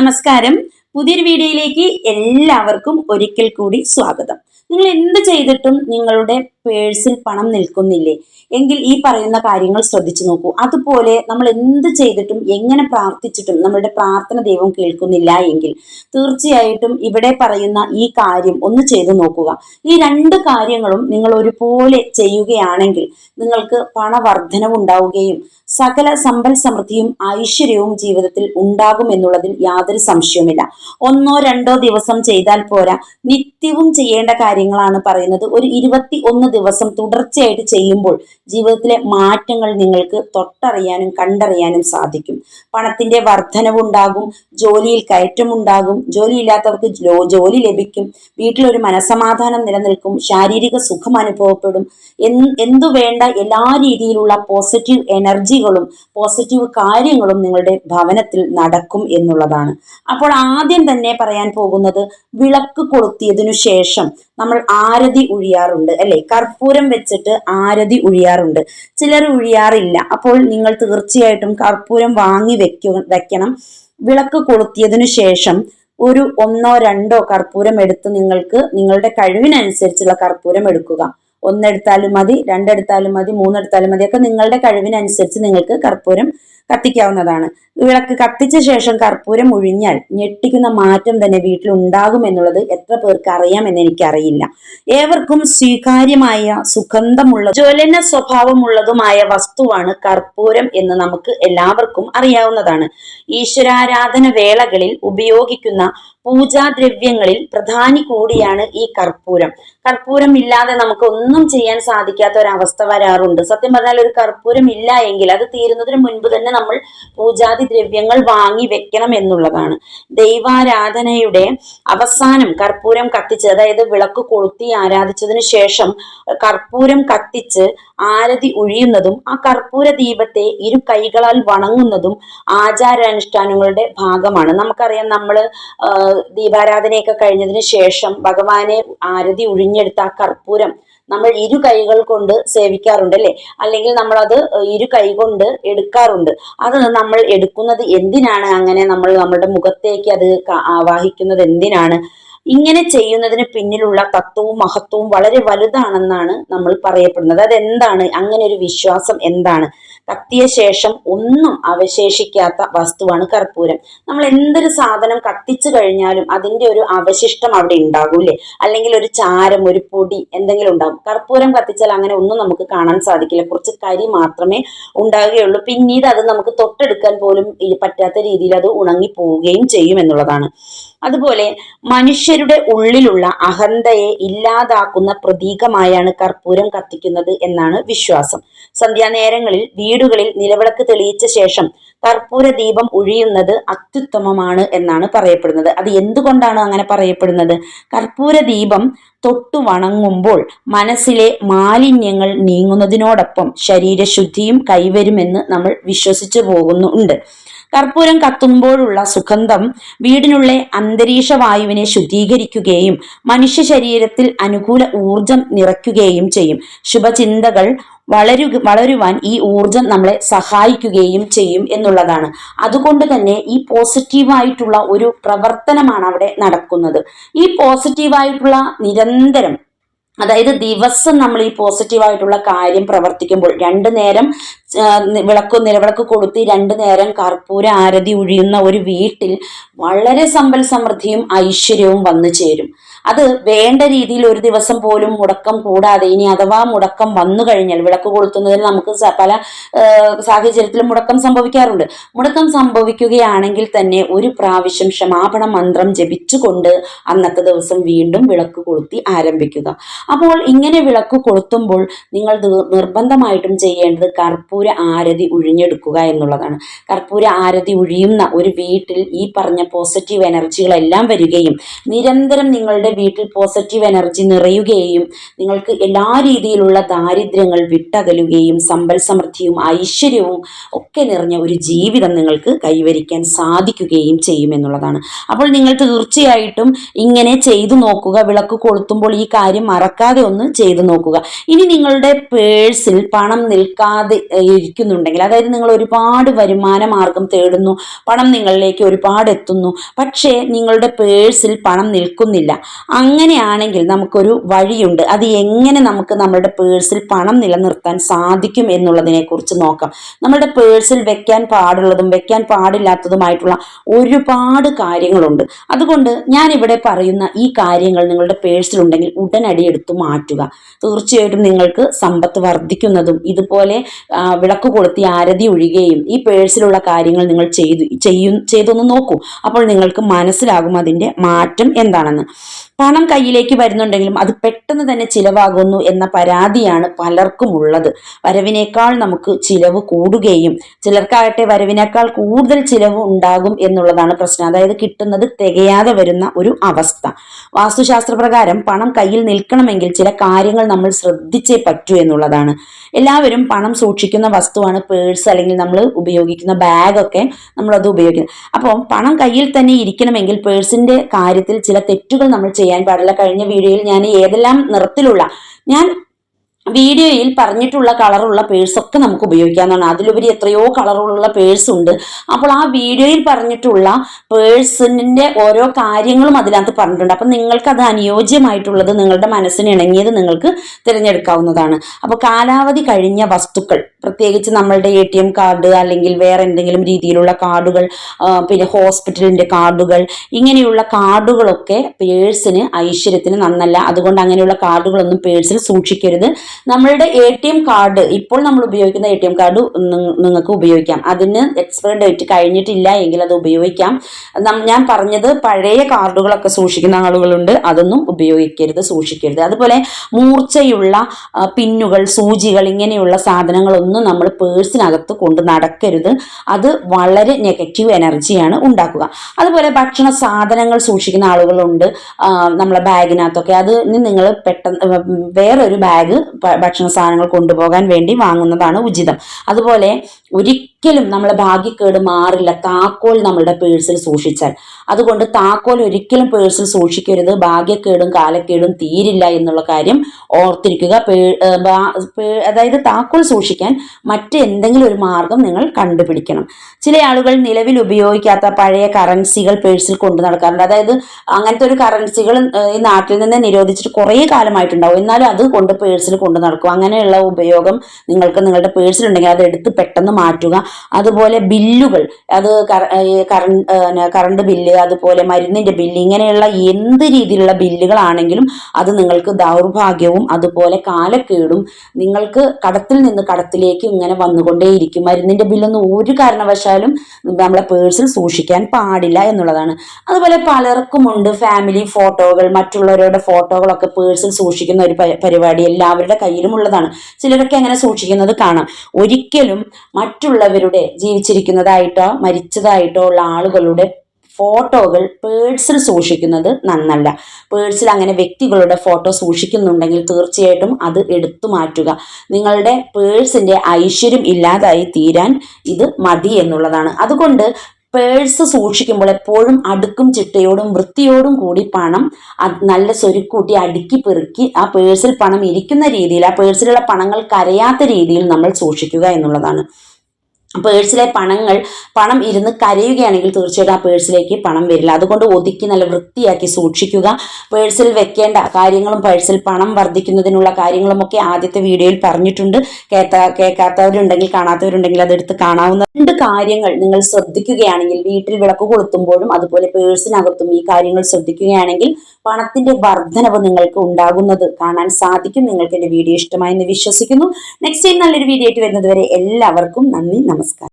നമസ്കാരം. പുതിയൊരു വീഡിയോയിലേക്ക് എല്ലാവർക്കും ഒരിക്കൽ കൂടി സ്വാഗതം. നിങ്ങൾ എന്ത് ചെയ്തിട്ടും നിങ്ങളുടെ പേഴ്സിൽ പണം നിൽക്കുന്നില്ലേ? എങ്കിൽ ഈ പറയുന്ന കാര്യങ്ങൾ ശ്രദ്ധിച്ചു നോക്കൂ. അതുപോലെ നമ്മൾ എന്ത് ചെയ്തിട്ടും എങ്ങനെ പ്രാർത്ഥിച്ചിട്ടും നമ്മളുടെ പ്രാർത്ഥന ദൈവം കേൾക്കുന്നില്ല എങ്കിൽ തീർച്ചയായിട്ടും ഇവിടെ പറയുന്ന ഈ കാര്യം ഒന്ന് ചെയ്തു നോക്കുക. ഈ രണ്ട് കാര്യങ്ങളും നിങ്ങൾ ഒരുപോലെ ചെയ്യുകയാണെങ്കിൽ നിങ്ങൾക്ക് പണവർദ്ധനവ് ഉണ്ടാവുകയും സകല സമ്പൽ സമൃദ്ധിയും ഐശ്വര്യവും ജീവിതത്തിൽ ഉണ്ടാകും എന്നുള്ളതിൽ യാതൊരു സംശയവുമില്ല. ഒന്നോ രണ്ടോ ദിവസം ചെയ്താൽ പോരാ. നിത്യവും ചെയ്യേണ്ട കാര്യങ്ങളാണ് പറയുന്നത്. ഒരു ഇരുപത്തി ഒന്ന് ദിവസം തുടർച്ചയായിട്ട് ചെയ്യുമ്പോൾ ജീവിതത്തിലെ മാറ്റങ്ങൾ നിങ്ങൾക്ക് തൊട്ടറിയാനും കണ്ടറിയാനും സാധിക്കും. പണത്തിന്റെ വർധനവുണ്ടാകും ജോലിയിൽ കയറ്റമുണ്ടാകും ജോലി ഇല്ലാത്തവർക്ക് ജോലി ലഭിക്കും വീട്ടിലൊരു മനസമാധാനം നിലനിൽക്കും ശാരീരിക സുഖം അനുഭവപ്പെടും എന്ത് വേണ്ട എല്ലാ രീതിയിലുള്ള പോസിറ്റീവ് എനർജികളും പോസിറ്റീവ് കാര്യങ്ങളും നിങ്ങളുടെ ഭവനത്തിൽ നടക്കും എന്നുള്ളതാണ്. അപ്പോൾ ആദ്യം തന്നെ പറയാൻ പോകുന്നത് വിളക്ക് കൊളുത്തിയതിനു ശേഷം നമ്മൾ ആരതി ഉഴിയാറുണ്ട് അല്ലെ? കർപ്പൂരം വെച്ചിട്ട് ആരതി ഉഴിയാറുണ്ട്. ചിലർ ഉഴിയാറില്ല. അപ്പോൾ നിങ്ങൾ തീർച്ചയായിട്ടും കർപ്പൂരം വാങ്ങി വെക്കു വെക്കണം. വിളക്ക് കൊളുത്തിയതിനു ശേഷം ഒരു ഒന്നോ രണ്ടോ കർപ്പൂരം എടുത്ത് നിങ്ങൾക്ക് നിങ്ങളുടെ കഴിവിനനുസരിച്ചുള്ള കർപ്പൂരം എടുക്കുക. ഒന്നെടുത്താലും മതി രണ്ടെടുത്താലും മതി മൂന്നെടുത്താലും മതി ഒക്കെ നിങ്ങളുടെ കഴിവിനനുസരിച്ച് നിങ്ങൾക്ക് കർപ്പൂരം കത്തിക്കാവുന്നതാണ്. വിളക്ക് കത്തിച്ച ശേഷം കർപ്പൂരം ഒഴിഞ്ഞാൽ ഞെട്ടിക്കുന്ന മാറ്റം തന്നെ വീട്ടിൽ ഉണ്ടാകും എന്നുള്ളത് എത്ര പേർക്ക് അറിയാമെന്ന് എനിക്കറിയില്ല. ഏവർക്കും സ്വീകാര്യമായ സുഗന്ധമുള്ള ജ്വലന സ്വഭാവമുള്ളതുമായ വസ്തുവാണ് കർപ്പൂരം എന്ന് നമുക്ക് എല്ലാവർക്കും അറിയാവുന്നതാണ്. ഈശ്വരാരാധന വേളകളിൽ ഉപയോഗിക്കുന്ന പൂജാദ്രവ്യങ്ങളിൽ പ്രധാനി കൂടിയാണ് ഈ കർപ്പൂരം. കർപ്പൂരം ഇല്ലാതെ നമുക്ക് ഒന്നും ചെയ്യാൻ സാധിക്കാത്ത ഒരവസ്ഥ വരാറുണ്ട്. സത്യം പറഞ്ഞാൽ ഒരു കർപ്പൂരം ഇല്ല എങ്കിൽ അത് തീരുന്നതിന് മുൻപ് തന്നെ നമ്മൾ പൂജാതി ദ്രവ്യങ്ങൾ വാങ്ങി വെക്കണം എന്നുള്ളതാണ്. ദൈവാരാധനയുടെ അവസാനം കർപ്പൂരം കത്തിച്ച് അതായത് വിളക്ക് കൊളുത്തി ആരാധിച്ചതിന് ശേഷം കർപ്പൂരം കത്തിച്ച് ആരതി ഒഴിയുന്നതും ആ കർപ്പൂര ദീപത്തെ ഇരു കൈകളാൽ വണങ്ങുന്നതും ആചാരാനുഷ്ഠാനങ്ങളുടെ ഭാഗമാണ്. നമുക്കറിയാം നമ്മൾ ദീപാരാധനയൊക്കെ കഴിഞ്ഞതിന് ശേഷം ഭഗവാനെ ആരതി ഒഴിഞ്ഞെടുത്ത ആ കർപ്പൂരം നമ്മൾ ഇരു കൈകൾ കൊണ്ട് സേവിക്കാറുണ്ട് അല്ലെ? അല്ലെങ്കിൽ നമ്മൾ അത് ഇരു കൈ കൊണ്ട് എടുക്കാറുണ്ട്. അത് നമ്മൾ എടുക്കുന്നത് എന്തിനാണ്? അങ്ങനെ നമ്മൾ നമ്മുടെ മുഖത്തേക്ക് അത് ആവാഹിക്കുന്നത് എന്തിനാണ്? ഇങ്ങനെ ചെയ്യുന്നതിന് പിന്നിലുള്ള തത്വവും മഹത്വവും വളരെ വലുതാണെന്നാണ് നമ്മൾ പറയപ്പെടുന്നത്. അതെന്താണ്? അങ്ങനെ ഒരു വിശ്വാസം എന്താണ്? കത്തിയ ശേഷം ഒന്നും അവശേഷിക്കാത്ത വസ്തുവാണ് കർപ്പൂരം. നമ്മൾ എന്തൊരു സാധനം കത്തിച്ചു കഴിഞ്ഞാലും അതിന്റെ ഒരു അവശിഷ്ടം അവിടെ ഉണ്ടാകൂലേ അല്ലെങ്കിൽ ഒരു ചാരം ഒരു പൊടി എന്തെങ്കിലും ഉണ്ടാകും. കർപ്പൂരം കത്തിച്ചാൽ അങ്ങനെ ഒന്നും നമുക്ക് കാണാൻ സാധിക്കില്ല. കുറച്ച് കരി മാത്രമേ ഉണ്ടാകുകയുള്ളൂ. പിന്നീട് അത് നമുക്ക് തൊട്ടെടുക്കാൻ പോലും പറ്റാത്ത രീതിയിൽ അത് ഉണങ്ങി പോവുകയും ചെയ്യും എന്നുള്ളതാണ്. അതുപോലെ മനുഷ്യരുടെ ഉള്ളിലുള്ള അഹന്തയെ ഇല്ലാതാക്കുന്ന പ്രതീകമായാണ് കർപ്പൂരം കത്തിക്കുന്നത് എന്നാണ് വിശ്വാസം. സന്ധ്യാനേരങ്ങളിൽ വീടുകളിൽ നിലവിളക്ക് തെളിയിച്ച ശേഷം കർപ്പൂര ദീപം ഒഴിയുന്നത് അത്യുത്തമമാണ് എന്നാണ് പറയപ്പെടുന്നത്. അത് എന്തുകൊണ്ടാണ് അങ്ങനെ പറയപ്പെടുന്നത്? കർപ്പൂര ദീപം തൊട്ടു വണങ്ങുമ്പോൾ മനസ്സിലെ മാലിന്യങ്ങൾ നീങ്ങുന്നതിനോടൊപ്പം ശരീരശുദ്ധിയും കൈവരുമെന്ന് നമ്മൾ വിശ്വസിച്ചു പോകുന്നുണ്ട് കർപ്പൂരം കത്തുമ്പോഴുള്ള സുഗന്ധം വീടിനുള്ളിലെ അന്തരീക്ഷ വായുവിനെ ശുദ്ധീകരിക്കുകയും മനുഷ്യ ശരീരത്തിൽ അനുകൂല ഊർജം നിറയ്ക്കുകയും ചെയ്യും. ശുഭചിന്തകൾ വളരു വളരുവാൻ ഈ ഊർജം നമ്മളെ സഹായിക്കുകയും ചെയ്യും എന്നുള്ളതാണ്. അതുകൊണ്ട് തന്നെ ഈ പോസിറ്റീവായിട്ടുള്ള ഒരു പ്രവർത്തനമാണ് അവിടെ നടക്കുന്നത്. ഈ പോസിറ്റീവായിട്ടുള്ള നിരന്തരം അതായത് ദിവസം നമ്മൾ ഈ പോസിറ്റീവായിട്ടുള്ള കാര്യം പ്രവർത്തിക്കുമ്പോൾ രണ്ട് നേരം വിളക്ക് നിലവിളക്ക് കൊളുത്തി രണ്ട് നേരം കർപ്പൂര ആരതി ഒഴിയുന്ന ഒരു വീട്ടിൽ വളരെ സമ്പൽ സമൃദ്ധിയും ഐശ്വര്യവും വന്നു ചേരും. അത് വേണ്ട രീതിയിൽ ഒരു ദിവസം പോലും മുടക്കം കൂടാതെ ഇനി അഥവാ മുടക്കം വന്നു കഴിഞ്ഞാൽ വിളക്ക് കൊളുത്തുന്നതിൽ നമുക്ക് പല സാഹചര്യത്തിലും മുടക്കം സംഭവിക്കാറുണ്ട്. മുടക്കം സംഭവിക്കുകയാണെങ്കിൽ തന്നെ ഒരു പ്രാവശ്യം ക്ഷമാപണ മന്ത്രം ജപിച്ചുകൊണ്ട് അന്നത്തെ ദിവസം വീണ്ടും വിളക്ക് കൊളുത്തി ആരംഭിക്കുക. അപ്പോൾ ഇങ്ങനെ വിളക്ക് കൊളുത്തുമ്പോൾ നിങ്ങൾ നിർബന്ധമായിട്ടും ചെയ്യേണ്ടത് കർപ്പൂര ആരതി ഉഴിഞ്ഞെടുക്കുക എന്നുള്ളതാണ്. കർപ്പൂര ആരതി ഉഴിയുന്ന ഒരു വീട്ടിൽ ഈ പറഞ്ഞ പോസിറ്റീവ് എനർജികളെല്ലാം വരികയും നിരന്തരം നിങ്ങളുടെ നിങ്ങളുടെ വീട്ടിൽ പോസിറ്റീവ് എനർജി നിറയുകയും നിങ്ങൾക്ക് എല്ലാ രീതിയിലുള്ള ദാരിദ്ര്യങ്ങൾ വിട്ടകലുകയും സമ്പൽ സമൃദ്ധിയും ഐശ്വര്യവും ഒക്കെ നിറഞ്ഞ ഒരു ജീവിതം നിങ്ങൾക്ക് കൈവരിക്കാൻ സാധിക്കുകയും ചെയ്യുമെന്നുള്ളതാണ് അപ്പോൾ നിങ്ങൾ തീർച്ചയായിട്ടും ഇങ്ങനെ ചെയ്തു നോക്കുക വിളക്ക് കൊളുത്തുമ്പോൾ ഈ കാര്യം മറക്കാതെ ഒന്ന് ചെയ്തു നോക്കുക. ഇനി നിങ്ങളുടെ പേഴ്സിൽ പണം നിൽക്കാതെ ഇരിക്കുന്നുണ്ടെങ്കിൽ അതായത് നിങ്ങൾ ഒരുപാട് വരുമാന മാർഗം തേടുന്നു പണം നിങ്ങളിലേക്ക് ഒരുപാട് എത്തുന്നു പക്ഷേ നിങ്ങളുടെ പേഴ്സിൽ പണം നിൽക്കുന്നില്ല. അങ്ങനെയാണെങ്കിൽ നമുക്കൊരു വഴിയുണ്ട്. അത് എങ്ങനെ നമുക്ക് നമ്മുടെ പേഴ്സിൽ പണം നിലനിർത്താൻ സാധിക്കും എന്നുള്ളതിനെ കുറിച്ച് നോക്കാം. നമ്മുടെ പേഴ്സിൽ വെക്കാൻ പാടുള്ളതും വെക്കാൻ പാടില്ലാത്തതുമായിട്ടുള്ള ഒരുപാട് കാര്യങ്ങളുണ്ട്. അതുകൊണ്ട് ഞാൻ ഇവിടെ പറയുന്ന ഈ കാര്യങ്ങൾ നിങ്ങളുടെ പേഴ്സിൽ ഉണ്ടെങ്കിൽ ഉടനടി എടുത്തു മാറ്റുക. തീർച്ചയായിട്ടും നിങ്ങൾക്ക് സമ്പത്ത് വർദ്ധിക്കുന്നതും ഇതുപോലെ വിളക്ക് കൊളുത്തി ആരതി ഒഴുകുകയും ഈ പേഴ്സിലുള്ള കാര്യങ്ങൾ നിങ്ങൾ ചെയ്തു ചെയ്യും ചെയ്തൊന്ന് നോക്കൂ. അപ്പോൾ നിങ്ങൾക്ക് മനസ്സിലാകും അതിന്റെ മാറ്റം എന്താണെന്ന്. പണം കയ്യിലേക്ക് വരുന്നുണ്ടെങ്കിലും അത് പെട്ടെന്ന് തന്നെ ചിലവാകുന്നു എന്ന പരാതിയാണ് പലർക്കും ഉള്ളത് വരവിനേക്കാൾ നമുക്ക് ചിലവ് കൂടുകയും ചിലർക്കാകട്ടെ വരവിനേക്കാൾ കൂടുതൽ ചിലവ് ഉണ്ടാകും എന്നുള്ളതാണ് പ്രശ്നം. അതായത് കിട്ടുന്നത് തികയാതെ വരുന്ന ഒരു അവസ്ഥ. വാസ്തുശാസ്ത്ര പ്രകാരം പണം കയ്യിൽ നിൽക്കണമെങ്കിൽ ചില കാര്യങ്ങൾ നമ്മൾ ശ്രദ്ധിച്ചേ പറ്റൂ എന്നുള്ളതാണ്. എല്ലാവരും പണം സൂക്ഷിക്കുന്ന വസ്തുവാണ് പേഴ്സ് അല്ലെങ്കിൽ നമ്മൾ ഉപയോഗിക്കുന്ന ബാഗൊക്കെ നമ്മളത് ഉപയോഗിക്കുന്നത്. അപ്പോൾ പണം കയ്യിൽ തന്നെ ഇരിക്കണമെങ്കിൽ പേഴ്സിന്റെ കാര്യത്തിൽ ചില തെറ്റുകൾ നമ്മൾ ചെയ്യാൻ പാടില്ല. കഴിഞ്ഞ വീഡിയോയിൽ ഞാൻ ഏതെല്ലാം നിറത്തിലുള്ള ഞാൻ വീഡിയോയിൽ പറഞ്ഞിട്ടുള്ള കളറുള്ള പേഴ്സൊക്കെ നമുക്ക് ഉപയോഗിക്കാവുന്നതാണ്. അതിലുപരി എത്രയോ കളറുള്ള പേഴ്സ് ഉണ്ട്. അപ്പോൾ ആ വീഡിയോയിൽ പറഞ്ഞിട്ടുള്ള പേഴ്സിന്റെ ഓരോ കാര്യങ്ങളും അതിനകത്ത് പറഞ്ഞിട്ടുണ്ട്. അപ്പം നിങ്ങൾക്ക് അത് അനുയോജ്യമായിട്ടുള്ളത് നിങ്ങളുടെ മനസ്സിന് ഇണങ്ങിയത് നിങ്ങൾക്ക് തിരഞ്ഞെടുക്കാവുന്നതാണ്. അപ്പോൾ കാലാവധി കഴിഞ്ഞ വസ്തുക്കൾ പ്രത്യേകിച്ച് നമ്മളുടെ എ ടി എം കാർഡ് അല്ലെങ്കിൽ വേറെ എന്തെങ്കിലും രീതിയിലുള്ള കാർഡുകൾ പിന്നെ ഹോസ്പിറ്റലിന്റെ കാർഡുകൾ ഇങ്ങനെയുള്ള കാർഡുകളൊക്കെ പേഴ്സിന് ഐശ്വര്യത്തിന് നന്നല്ല. അതുകൊണ്ട് അങ്ങനെയുള്ള കാർഡുകളൊന്നും പേഴ്സിൽ സൂക്ഷിക്കരുത്. നമ്മളുടെ എ ടി എം കാർഡ് ഇപ്പോൾ നമ്മൾ ഉപയോഗിക്കുന്ന എ ടി എം കാർഡ് നിങ്ങൾക്ക് ഉപയോഗിക്കാം. അതിന് എക്സ്പയർ ഡേറ്റ് കഴിഞ്ഞിട്ടില്ല എങ്കിൽ അത് ഉപയോഗിക്കാം. ഞാൻ പറഞ്ഞത് പഴയ കാർഡുകളൊക്കെ സൂക്ഷിക്കുന്ന ആളുകളുണ്ട്. അതൊന്നും ഉപയോഗിക്കരുത് സൂക്ഷിക്കരുത്. അതുപോലെ മൂർച്ചയുള്ള പിന്നുകൾ സൂചികൾ ഇങ്ങനെയുള്ള സാധനങ്ങളൊന്നും നമ്മൾ പേഴ്സിനകത്ത് കൊണ്ട് നടക്കരുത്. അത് വളരെ നെഗറ്റീവ് എനർജിയാണ് ഉണ്ടാക്കുക. അതുപോലെ ഭക്ഷണ സാധനങ്ങൾ സൂക്ഷിക്കുന്ന ആളുകളുണ്ട്. നമ്മളെ ബാഗിനകത്തൊക്കെ. അത് നിങ്ങൾ പെട്ടെന്ന് വേറൊരു ബാഗ് ഭക്ഷണ സാധനങ്ങൾ കൊണ്ടുപോകാൻ വേണ്ടി വാങ്ങുന്നതാണ് ഉചിതം. അതുപോലെ ഒരിക്കലും നമ്മളെ ഭാഗ്യക്കേട് മാറില്ല താക്കോൽ നമ്മളുടെ പേഴ്സിൽ സൂക്ഷിച്ചാൽ. അതുകൊണ്ട് താക്കോൽ ഒരിക്കലും പേഴ്സിൽ സൂക്ഷിക്കരുത്. ഭാഗ്യക്കേടും കാലക്കേടും തീരില്ല എന്നുള്ള കാര്യം ഓർത്തിരിക്കുക. അതായത് താക്കോൽ സൂക്ഷിക്കാൻ മറ്റെന്തെങ്കിലും ഒരു മാർഗം നിങ്ങൾ കണ്ടുപിടിക്കണം. ചില ആളുകൾ നിലവിൽ ഉപയോഗിക്കാത്ത പഴയ കറൻസികൾ പേഴ്സിൽ കൊണ്ടു നടക്കാറുണ്ട്. അതായത് അങ്ങനത്തെ ഒരു കറൻസികൾ ഈ നാട്ടിൽ നിന്ന് നിരോധിച്ചിട്ട് കുറേ കാലമായിട്ടുണ്ടാവും. എന്നാലും അത് കൊണ്ട് പേഴ്സിൽ കൊണ്ടു നടക്കും. അങ്ങനെയുള്ള ഉപയോഗം നിങ്ങൾക്ക് നിങ്ങളുടെ പേഴ്സിൽ ഉണ്ടെങ്കിൽ അത് എടുത്ത് പെട്ടെന്ന് മാറ്റുക. അതുപോലെ ബില്ലുകൾ അത് കറണ്ട് കറണ്ട് ബില്ല് അതുപോലെ മരുന്നിന്റെ ബില്ല് ഇങ്ങനെയുള്ള എന്ത് രീതിയിലുള്ള ബില്ലുകളാണെങ്കിലും അത് നിങ്ങൾക്ക് ദൗർഭാഗ്യവും അതുപോലെ കാലക്കേടും നിങ്ങൾക്ക് കടത്തിൽ നിന്ന് കടത്തിലേക്ക് ഇങ്ങനെ വന്നുകൊണ്ടേയിരിക്കും. മരുന്നിന്റെ ബില്ലൊന്നും ഒരു കാരണവശാലും നമ്മളെ പേഴ്സിൽ സൂക്ഷിക്കാൻ പാടില്ല എന്നുള്ളതാണ്. അതുപോലെ പലർക്കുമുണ്ട് ഫാമിലി ഫോട്ടോകൾ മറ്റുള്ളവരുടെ ഫോട്ടോകളൊക്കെ പേഴ്സിൽ സൂക്ഷിക്കുന്ന ഒരു പരിപാടി എല്ലാവരുടെ കയ്യിലും ഉള്ളതാണ് ചിലരൊക്കെ അങ്ങനെ സൂക്ഷിക്കുന്നത് കാണാം. ഒരിക്കലും മറ്റുള്ളവരുടെ ജീവിച്ചിരിക്കുന്നതായിട്ടോ മരിച്ചതായിട്ടോ ഉള്ള ആളുകളുടെ ഫോട്ടോകൾ പേഴ്സിൽ സൂക്ഷിക്കുന്നത് നന്നല്ല. പേഴ്സിൽ അങ്ങനെ വ്യക്തികളുടെ ഫോട്ടോ സൂക്ഷിക്കുന്നുണ്ടെങ്കിൽ തീർച്ചയായിട്ടും അത് എടുത്തു മാറ്റുക. നിങ്ങളുടെ പേഴ്സിന്റെ ഐശ്വര്യം ഇല്ലാതായി തീരാൻ ഇത് മതി എന്നുള്ളതാണ്. അതുകൊണ്ട് പേഴ്സ് സൂക്ഷിക്കുമ്പോൾ എപ്പോഴും അടുക്കും ചിട്ടയോടും വൃത്തിയോടും കൂടി പണം നല്ല സ്വരുക്കൂട്ടി അടുക്കി പെറുക്കി ആ പേഴ്സിൽ പണം ഇരിക്കുന്ന രീതിയിൽ ആ പേഴ്സിലുള്ള പണങ്ങൾ കരയാത്ത രീതിയിൽ നമ്മൾ സൂക്ഷിക്കുക എന്നുള്ളതാണ്. പേഴ്സിലെ പണങ്ങൾ പണം ഇരുന്ന് കരയുകയാണെങ്കിൽ തീർച്ചയായിട്ടും ആ പേഴ്സിലേക്ക് പണം വരില്ല. അതുകൊണ്ട് ഒതുക്കി നല്ല വൃത്തിയാക്കി സൂക്ഷിക്കുക. പേഴ്സിൽ വെക്കേണ്ട കാര്യങ്ങളും പേഴ്സിൽ പണം വർദ്ധിക്കുന്നതിനുള്ള കാര്യങ്ങളുമൊക്കെ ആദ്യത്തെ വീഡിയോയിൽ പറഞ്ഞിട്ടുണ്ട്. കേത്താ കേൾക്കാത്തവരുണ്ടെങ്കിൽ കാണാത്തവരുണ്ടെങ്കിൽ അതെടുത്ത് കാണാവുന്ന രണ്ട് കാര്യങ്ങൾ നിങ്ങൾ ശ്രദ്ധിക്കുകയാണെങ്കിൽ വീട്ടിൽ വിളക്ക് കൊളുത്തുമ്പോഴും അതുപോലെ പേഴ്സിനകത്തും ഈ കാര്യങ്ങൾ ശ്രദ്ധിക്കുകയാണെങ്കിൽ പണത്തിന്റെ വർധനവ് നിങ്ങൾക്ക് ഉണ്ടാകുന്നത് കാണാൻ സാധിക്കും. നിങ്ങൾക്ക് എന്റെ വീഡിയോ ഇഷ്ടമായി എന്ന് വിശ്വസിക്കുന്നു. നെക്സ്റ്റ് ടൈം നല്ലൊരു വീഡിയോ ആയിട്ട് വരുന്നത് വരെ എല്ലാവർക്കും നന്ദി നമസ്കാരം. नमस्कार